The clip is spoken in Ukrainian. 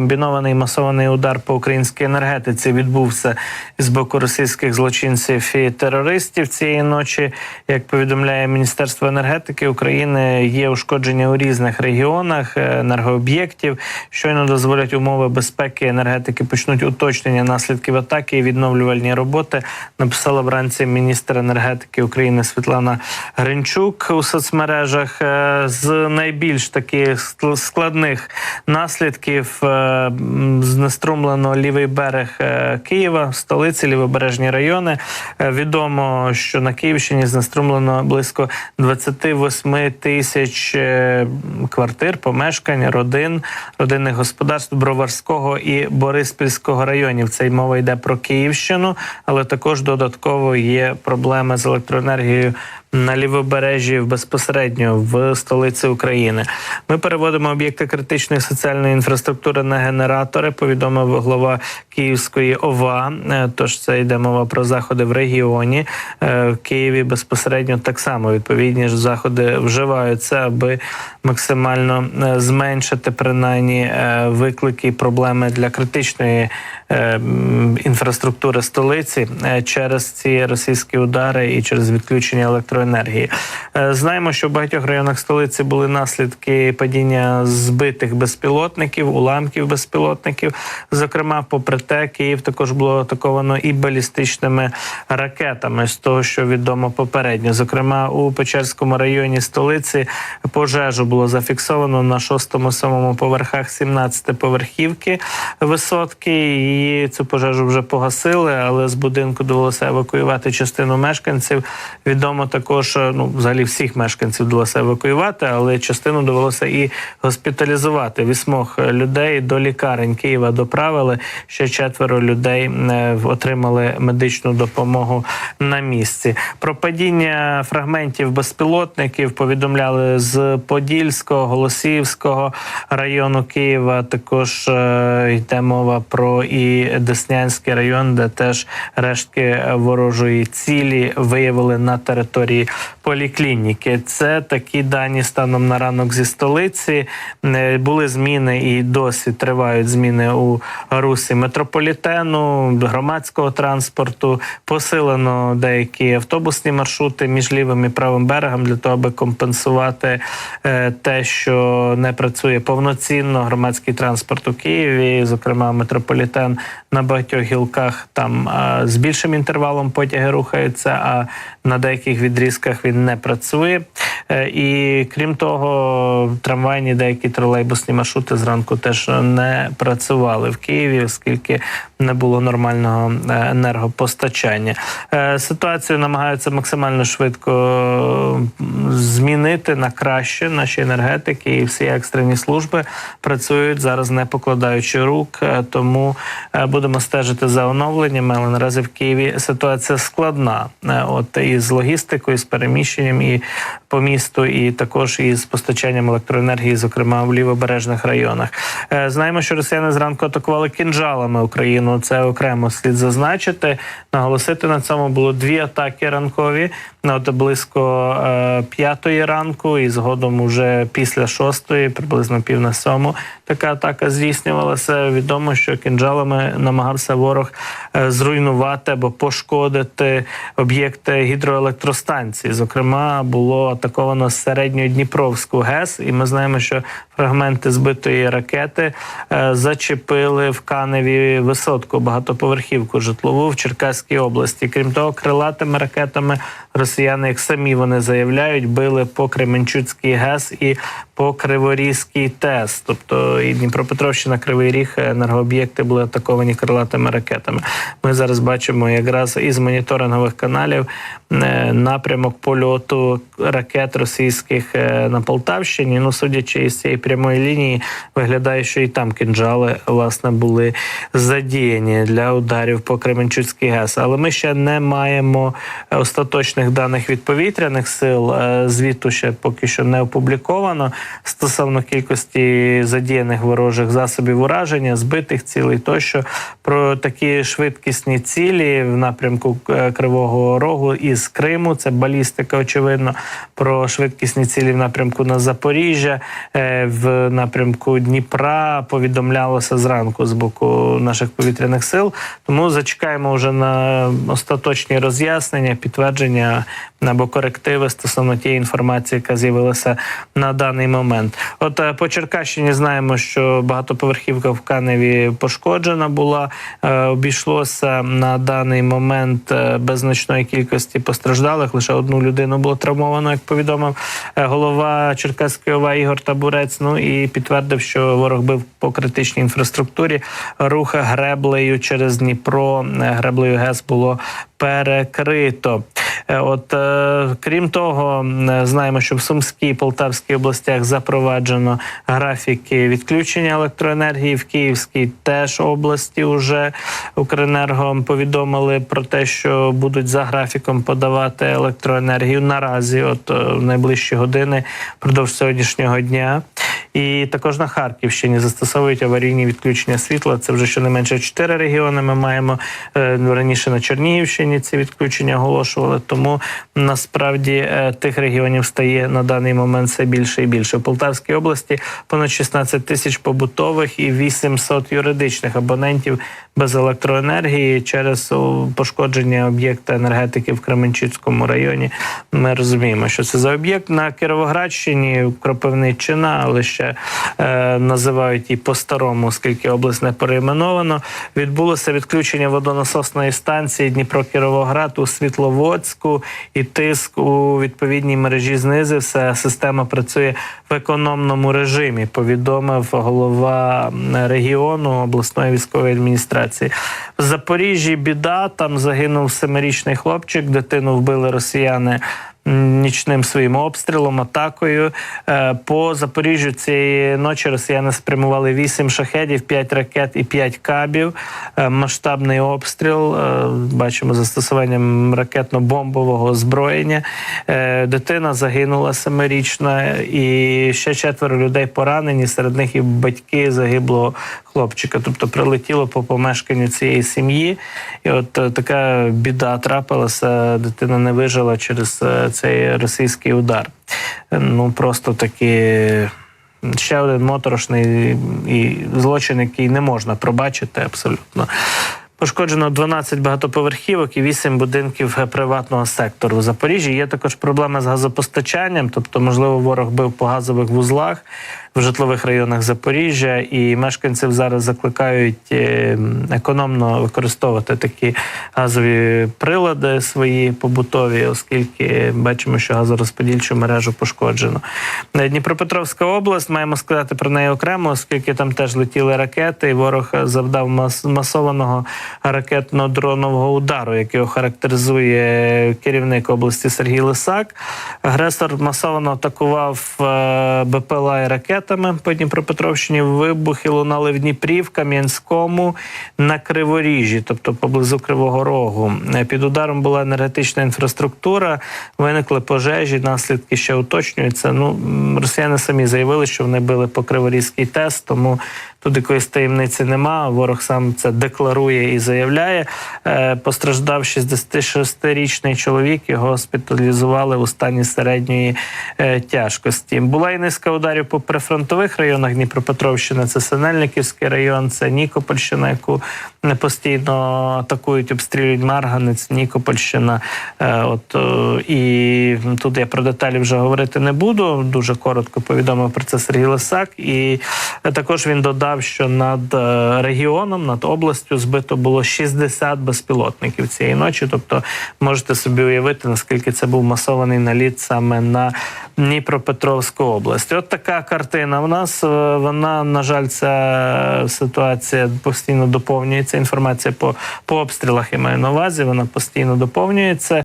комбінований масований удар по українській енергетиці відбувся з боку російських злочинців і терористів цієї ночі. Як повідомляє Міністерство енергетики України, є ушкодження у різних регіонах е, енергооб'єктів. Щойно дозволять умови безпеки енергетики почнуть уточнення наслідків атаки і відновлювальні роботи. Написала вранці міністр енергетики України Світлана Гринчук у соцмережах. Е, З найбільш таких складних наслідків знеструмлено лівий берег е, Києва, столиці, лівобережні райони. Е, Відомо, що на Київщині знеструмлено близько 28 тисяч е, квартир, помешкань, родин, родинних господарств Броварського і Бориспільського районів. Це й мова йде про Київщину, але також додатково є проблеми з електроенергією. На лівобережжі безпосередньо в столиці України ми переводимо об'єкти критичної соціальної інфраструктури на генератори. Повідомив голова Київської ОВА. Е, Тож це йде мова про заходи в регіоні. Е, В Києві безпосередньо так само відповідні ж заходи вживаються, аби максимально е, зменшити принаймні виклики і проблеми для критичної інфраструктури столиці через ці російські удари і через відключення електроенергії. Е, Знаємо, що в багатьох районах столиці були наслідки падіння збитих безпілотників, уламків безпілотників. Зокрема, попри те, Київ також було атаковано і балістичними ракетами з того, що відомо попередньо. Зокрема, у Печерському районі столиці пожежу було зафіксовано на 6-7 поверхах 17 поверхівки висотки. І цю пожежу вже погасили, але з будинку довелося евакуювати частину мешканців. Відомо також, е, ну взагалі всіх мешканців довелося евакуювати, але частину довелося і госпіталізувати. Вісьмох людей до лікарень Києва доправили. Ще четверо людей е, отримали медичну допомогу на місці. Про падіння фрагментів безпілотників повідомляли з Подільського, Голосіївського району Києва. Також е, йде мова про і Деснянський район, де теж рештки ворожої цілі виявили на території поліклініки. Це такі дані станом на ранок зі столиці. Е, Були зміни і досі тривають зміни у русі метрополітену, громадського транспорту. Посилено деякі автобусні маршрути між лівим і правим берегом для того, аби компенсувати е, те, що не працює повноцінно громадський транспорт у Києві, зокрема метрополітен на багатьох гілках там з більшим інтервалом потяги рухаються, а на деяких відрізках він не працює. Е, І крім того, трамвайні деякі тролейбусні маршрути зранку теж не працювали в Києві, оскільки не було нормального е, енергопостачання. Е, Ситуацію намагаються максимально швидко змінити на краще. Наші енергетики і всі екстрені служби працюють зараз, не покладаючи рук. Тому будемо стежити за оновленнями. Але наразі в Києві ситуація складна. От і з логістикою, з переміщенням, і по місту, і також із постачанням електроенергії, зокрема в лівобережних районах. Е, Знаємо, що росіяни зранку атакували кінжалами Україну. Це окремо слід зазначити. Наголосити на цьому було дві атаки ранкові. Ну, От близько е, п'ятої ранку, і згодом уже після шостої, приблизно пів на сьому, така атака здійснювалася. Відомо, що кінжалами намагався ворог е, зруйнувати або пошкодити об'єкти гідроелектростанції. Зокрема, було атаковано середньодніпровську ГЕС, і ми знаємо, що фрагменти збитої ракети е, зачепили в Каневі висотку багатоповерхівку житлову в Черкаській області. Крім того, крилатими ракетами росіяни, як самі вони заявляють, били по Кременчуцькій ГЕС і по Криворізькій ТЕС. Тобто і Дніпропетровщина, Кривий Ріг, енергооб'єкти були атаковані крилатими ракетами. Ми зараз бачимо якраз із моніторингових каналів е, напрямок польоту ракет російських е, на Полтавщині. Ну, судячи із цієї прямої лінії, виглядає, що і там кинджали власне були задіяні для ударів по Кременчуцькій ГЕС. Але ми ще не маємо остаточних даних від повітряних сил. Е, Звіту ще поки що не опубліковано стосовно кількості задіяних ворожих засобів ураження, збитих цілей тощо про такі швидкісні цілі в напрямку е, Кривого Рогу із Криму. Це балістика, очевидно, про швидкісні цілі в напрямку на Запоріжжя, е, в напрямку Дніпра повідомлялося зранку з боку наших повітряних сил. Тому зачекаємо вже на остаточні роз'яснення, підтвердження або корективи стосовно тієї інформації, яка з'явилася на даний момент. От е, по Черкащині знаємо, що багатоповерхівка в Каневі пошкоджена була. Е, Обійшлося на даний момент е, без значної кількості постраждалих. Лише одну людину було травмовано, як повідомив голова Черкаської ОВА Ігор Табурець. Ну і підтвердив, що ворог бив по критичній інфраструктурі. Рух греблею через Дніпро, греблею ГЕС було перекрито. Е, От е, крім того, е, знаємо, що в Сумській і Полтавській областях запроваджено графіки відключення електроенергії. В Київській теж області вже Укренерго повідомили про те, що будуть за графіком подавати електроенергію наразі, от в найближчі години впродовж сьогоднішнього дня. І також на Харківщині застосовують аварійні відключення світла. Це вже щонайменше чотири регіони. Ми маємо е, раніше на Чернігівщині ці відключення оголошували. Тому насправді е, тих регіонів стає на даний момент все більше і більше. В Полтавській області понад 16 тисяч побутових і 800 юридичних абонентів без електроенергії через пошкодження об'єкта енергетики в Кременчуцькому районі. Ми розуміємо, що це за об'єкт на Кіровоградщині, Кропивниччина, але ще е, називають і по-старому, оскільки область не перейменовано. Відбулося відключення водонасосної станції Дніпро-Кіровоград у Світловодську, і тиск у відповідній мережі знизився. Система працює в економному режимі. Повідомив голова регіону обласної військової адміністрації. В Запоріжжі біда там загинув семирічний хлопчик. Дитину вбили росіяни нічним своїм обстрілом, атакою. Е, По Запоріжжю цієї ночі росіяни спрямували 8 шахедів, 5 ракет і 5 кабів. Е, Масштабний обстріл. Е, Бачимо застосуванням ракетно-бомбового озброєння. Дитина загинула семирічна, і ще четверо людей поранені. Серед них і батьки загиблого хлопчика. Тобто прилетіло по помешканню цієї сім'ї. І от така біда трапилася. Дитина не вижила через цей російський удар. Ну просто таки. Ще один моторошний і злочин, який не можна пробачити абсолютно. Пошкоджено 12 багатоповерхівок і 8 будинків приватного сектору. в Запоріжжі є також проблеми з газопостачанням, тобто, можливо, ворог бив по газових вузлах в житлових районах Запоріжжя, і мешканців зараз закликають е, економно використовувати такі газові прилади свої побутові, оскільки бачимо, що газорозподільчу мережу пошкоджено. Е, Дніпропетровська область маємо сказати про неї окремо, оскільки там теж летіли ракети, і ворог завдав мас- масованого ракетно-дронового удару, який характеризує керівник області Сергій Лисак. Агресор масово атакував е, БПЛА і ракетами по Дніпропетровщині. Вибухи лунали в Дніпрі, в Кам'янському, на Криворіжжі, тобто поблизу Кривого Рогу. Під ударом була енергетична інфраструктура, виникли пожежі, наслідки ще уточнюються. Ну, росіяни самі заявили, що вони били по Криворізький тест, тому тут якоїсь таємниці нема. Ворог сам це декларує і заявляє. Е, Постраждав 66-річний чоловік. Його госпіталізували у стані середньої е, тяжкості. Була і низка ударів по прифронтових районах Дніпропетровщини. Це Синельниківський район, це Нікопольщина, яку не постійно атакують, обстрілюють Марганець, Нікопольщина. Е, От е, і тут я про деталі вже говорити не буду. Дуже коротко повідомив про це Сергій Лисак. І також він додав, що над е, регіоном, над областю збито було 60 безпілотників цієї ночі. Тобто, можете собі уявити, наскільки це був масований наліт саме на Дніпропетровську область. От така картина. У нас вона, на жаль, ця ситуація постійно доповнюється. Інформація по, по обстрілах я маю на увазі. Вона постійно доповнюється.